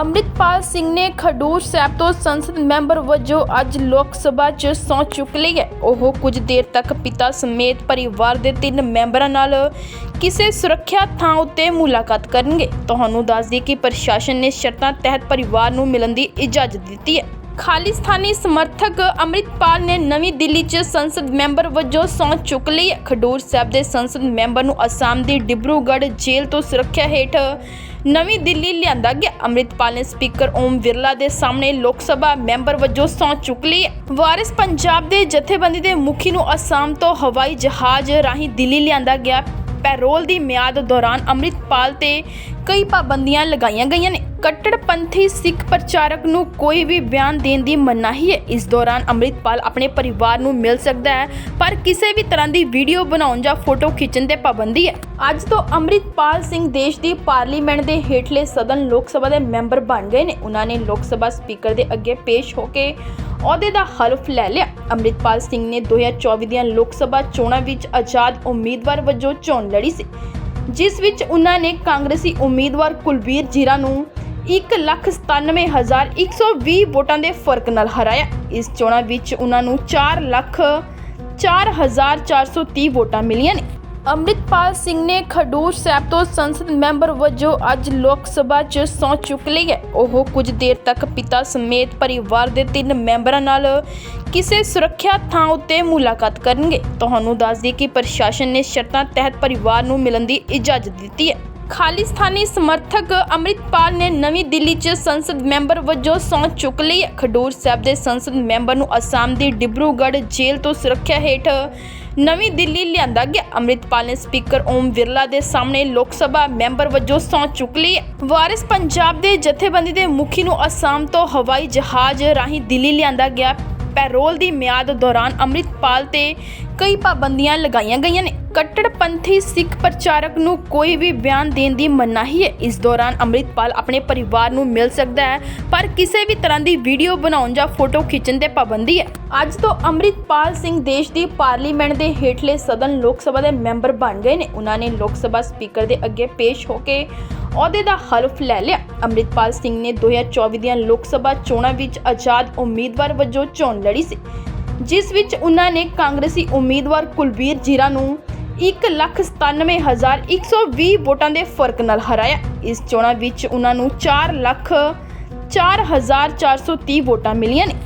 ਅੰਮ੍ਰਿਤਪਾਲ ਸਿੰਘ ਨੇ ਖਡੂਰ ਸਾਹਿਬ ਤੋਂ ਸੰਸਦ ਮੈਂਬਰ ਵਜੋਂ ਅੱਜ ਲੋਕ ਸਭਾ 'ਚ ਸਹੁੰ ਚੁੱਕ ਲਈ ਹੈ। ਉਹ ਕੁਝ ਦੇਰ ਤੱਕ ਪਿਤਾ ਸਮੇਤ ਪਰਿਵਾਰ ਦੇ ਤਿੰਨ ਮੈਂਬਰਾਂ ਨਾਲ ਕਿਸੇ ਸੁਰੱਖਿਆ ਥਾਂ ਉੱਤੇ ਮੁਲਾਕਾਤ ਕਰਨਗੇ। ਤੁਹਾਨੂੰ ਦੱਸ ਦਈਏ ਕਿ ਪ੍ਰਸ਼ਾਸਨ ਨੇ ਸ਼ਰਤਾਂ ਤਹਿਤ ਪਰਿਵਾਰ ਨੂੰ ਮਿਲਣ ਦੀ ਇਜਾਜ਼ਤ ਦਿੱਤੀ ਹੈ। ਖਾਲਿਸਤਾਨੀ ਸਮਰਥਕ ਅੰਮ੍ਰਿਤਪਾਲ ਨੇ ਨਵੀਂ ਦਿੱਲੀ 'ਚ ਸੰਸਦ ਮੈਂਬਰ ਵਜੋਂ ਸਹੁੰ ਚੁੱਕ ਲਈ ਹੈ। ਖਡੂਰ ਸਾਹਿਬ ਦੇ ਸੰਸਦ ਮੈਂਬਰ ਨੂੰ ਅਸਾਮ ਦੀ ਡਿਬਰੂਗੜ੍ਹ ਜੇਲ੍ਹ ਤੋਂ ਸੁਰੱਖਿਆ ਹੇਠ ਨਵੀਂ ਦਿੱਲੀ ਲਿਆਂਦਾ ਗਿਆ ਅੰਮ੍ਰਿਤਪਾਲ ਨੇ ਸਪੀਕਰ ਓਮ ਵਿਰਲਾ ਦੇ ਸਾਹਮਣੇ ਲੋਕ ਸਭਾ ਮੈਂਬਰ ਵਜੋਂ ਸਹੁੰ ਚੁੱਕ ਲਈ ਹੈ। ਵਾਰਿਸ ਪੰਜਾਬ ਦੇ ਜਥੇਬੰਦੀ ਦੇ ਮੁਖੀ ਨੂੰ ਅਸਾਮ ਤੋਂ ਹਵਾਈ ਜਹਾਜ਼ ਰਾਹੀਂ ਦਿੱਲੀ ਲਿਆਂਦਾ ਗਿਆ ਪੈਰੋਲ ਦੀ ਮਿਆਦ ਦੌਰਾਨ ਅੰਮ੍ਰਿਤਪਾਲ ਤੇ ਕਈ ਪਾਬੰਦੀਆਂ ਲਗਾਈਆਂ ਗਈਆਂ ਨੇ। ਕੱਟੜਪੰਥੀ ਸਿੱਖ ਪ੍ਰਚਾਰਕ ਨੂੰ ਕੋਈ ਵੀ ਬਿਆਨ ਦੇਣ ਦੀ ਮਨਾਹੀ ਹੈ ਇਸ ਦੌਰਾਨ ਅੰਮ੍ਰਿਤਪਾਲ ਆਪਣੇ ਪਰਿਵਾਰ ਨੂੰ ਮਿਲ ਸਕਦਾ ਹੈ, ਪਰ ਕਿਸੇ ਵੀ ਤਰ੍ਹਾਂ ਦੀ ਵੀਡੀਓ ਬਣਾਉਣ ਜਾਂ ਫੋਟੋ ਖਿੱਚਣ ਤੇ ਪਾਬੰਦੀ ਹੈ। ਅੱਜ ਤੋਂ ਅੰਮ੍ਰਿਤਪਾਲ ਸਿੰਘ ਦੇਸ਼ ਦੀ ਪਾਰਲੀਮੈਂਟ ਦੇ ਹੇਠਲੇ ਸਦਨ ਲੋਕ ਸਭਾ ਦੇ ਮੈਂਬਰ ਬਣ ਗਏ ਨੇ। ਉਹਨਾਂ ਨੇ ਲੋਕ ਸਭਾ ਸਪੀਕਰ ਦੇ ਅੱਗੇ ਪੇਸ਼ ਹੋ ਕੇ ਅਹੁਦੇ ਦਾ ਹਲਫ ਲੈ ਲਿਆ। ਅੰਮ੍ਰਿਤਪਾਲ ਸਿੰਘ ਨੇ 2024 ਦੀਆਂ ਲੋਕ ਸਭਾ ਚੋਣਾਂ ਵਿੱਚ ਆਜ਼ਾਦ ਉਮੀਦਵਾਰ ਵਜੋਂ ਚੋਣ ਲੜੀ ਸੀ, ਜਿਸ ਵਿੱਚ ਉਹਨਾਂ ਨੇ ਕਾਂਗਰਸੀ ਉਮੀਦਵਾਰ ਕੁਲਬੀਰ ਜੀਰਾ ਨੂੰ 197120 ਵੋਟਾਂ ਦੇ ਫ਼ਰਕ ਨਾਲ ਹਰਾਇਆ। ਇਸ ਚੋਣਾਂ ਵਿੱਚ ਉਹਨਾਂ ਨੂੰ 4 ਲੱਖ 4430 ਵੋਟਾਂ ਮਿਲੀਆਂ ਨੇ। ਅੰਮ੍ਰਿਤਪਾਲ ਸਿੰਘ ਨੇ ਖਡੂਰ ਸਾਹਿਬ ਤੋਂ ਸੰਸਦ ਮੈਂਬਰ ਵਜੋਂ ਅੱਜ ਲੋਕ ਸਭਾ 'ਚ ਸਹੁੰ ਚੁੱਕ ਲਈ ਹੈ। ਉਹ ਕੁਝ ਦੇਰ ਤੱਕ ਪਿਤਾ ਸਮੇਤ ਪਰਿਵਾਰ ਦੇ ਤਿੰਨ ਮੈਂਬਰਾਂ ਨਾਲ ਕਿਸੇ ਸੁਰੱਖਿਆ ਥਾਂ ਉੱਤੇ ਮੁਲਾਕਾਤ ਕਰਨਗੇ। ਤੁਹਾਨੂੰ ਦੱਸ ਦਈਏ ਕਿ ਪ੍ਰਸ਼ਾਸਨ ਨੇ ਸ਼ਰਤਾਂ ਤਹਿਤ ਪਰਿਵਾਰ ਨੂੰ ਮਿਲਣ ਦੀ ਇਜਾਜ਼ਤ ਦਿੱਤੀ ਹੈ। ਖਾਲਿਸਤਾਨੀ ਸਮਰਥਕ ਅੰਮ੍ਰਿਤਪਾਲ ਨੇ ਨਵੀਂ ਦਿੱਲੀ 'ਚ ਸੰਸਦ ਮੈਂਬਰ ਵਜੋਂ ਸਹੁੰ ਚੁੱਕ ਲਈ। ਹੈ ਖਡੂਰ ਸਾਹਿਬ ਦੇ ਸੰਸਦ ਮੈਂਬਰ ਨੂੰ ਅਸਾਮ ਦੀ ਡਿਬਰੂਗੜ੍ਹ ਜੇਲ੍ਹ ਤੋਂ ਸੁਰੱਖਿਆ ਹੇਠ ਨਵੀਂ ਦਿੱਲੀ ਲਿਆਂਦਾ ਗਿਆ। ਅੰਮ੍ਰਿਤਪਾਲ ਨੇ ਸਪੀਕਰ ਓਮ ਵਿਰਲਾ ਦੇ ਸਾਹਮਣੇ ਲੋਕ ਸਭਾ ਮੈਂਬਰ ਵਜੋਂ ਸਹੁੰ ਚੁੱਕ ਲਈ। ਹੈ। ਵਾਰਿਸ ਪੰਜਾਬ ਦੇ ਜਥੇਬੰਦੀ ਦੇ ਮੁਖੀ ਨੂੰ ਅਸਾਮ ਤੋਂ ਹਵਾਈ ਜਹਾਜ਼ ਰਾਹੀਂ ਦਿੱਲੀ ਲਿਆਂਦਾ ਗਿਆ। ਪੈਰੋਲ ਦੀ ਮਿਆਦ ਦੌਰਾਨ ਅੰਮ੍ਰਿਤਪਾਲ ਤੇ ਕਈ ਪਾਬੰਦੀਆਂ ਲਗਾਈਆਂ ਗਈਆਂ ਨੇ। ਕੱਟੜਪੰਥੀ ਸਿੱਖ ਪ੍ਰਚਾਰਕ ਨੂੰ ਕੋਈ ਵੀ ਬਿਆਨ ਦੇਣ ਦੀ ਮਨਾਹੀ ਹੈ ਇਸ ਦੌਰਾਨ ਅੰਮ੍ਰਿਤਪਾਲ ਆਪਣੇ ਪਰਿਵਾਰ ਨੂੰ ਮਿਲ ਸਕਦਾ ਹੈ, ਪਰ ਕਿਸੇ ਵੀ ਤਰ੍ਹਾਂ ਦੀ ਵੀਡੀਓ ਬਣਾਉਣ ਜਾਂ ਫੋਟੋ ਖਿੱਚਣ ਤੇ ਪਾਬੰਦੀ ਹੈ। ਅੱਜ ਤੋਂ ਅੰਮ੍ਰਿਤਪਾਲ ਸਿੰਘ ਦੇਸ਼ ਦੀ ਪਾਰਲੀਮੈਂਟ ਦੇ ਹੇਠਲੇ ਸਦਨ ਲੋਕ ਸਭਾ ਦੇ ਮੈਂਬਰ ਬਣ ਗਏ ਨੇ। ਉਹਨਾਂ ਨੇ ਲੋਕ ਸਭਾ ਸਪੀਕਰ ਦੇ ਅੱਗੇ ਪੇਸ਼ ਹੋ ਕੇ ਅਹੁਦੇ ਦਾ ਹਲਫ ਲੈ ਲਿਆ। ਅੰਮ੍ਰਿਤਪਾਲ ਸਿੰਘ ਨੇ 2024 ਦੀਆਂ ਲੋਕ ਸਭਾ ਚੋਣਾਂ ਵਿੱਚ ਆਜ਼ਾਦ ਉਮੀਦਵਾਰ ਵਜੋਂ ਚੋਣ ਲੜੀ ਸੀ, ਜਿਸ ਵਿੱਚ ਉਹਨਾਂ ਨੇ ਕਾਂਗਰਸੀ ਉਮੀਦਵਾਰ ਕੁਲਬੀਰ ਜੀਰਾ ਨੂੰ 197120 ਵੋਟਾਂ ਦੇ ਫ਼ਰਕ ਨਾਲ ਹਰਾਇਆ। ਇਸ ਚੋਣਾਂ ਵਿੱਚ ਉਹਨਾਂ ਨੂੰ 4 ਲੱਖ 4430 ਵੋਟਾਂ ਮਿਲੀਆਂ ਨੇ।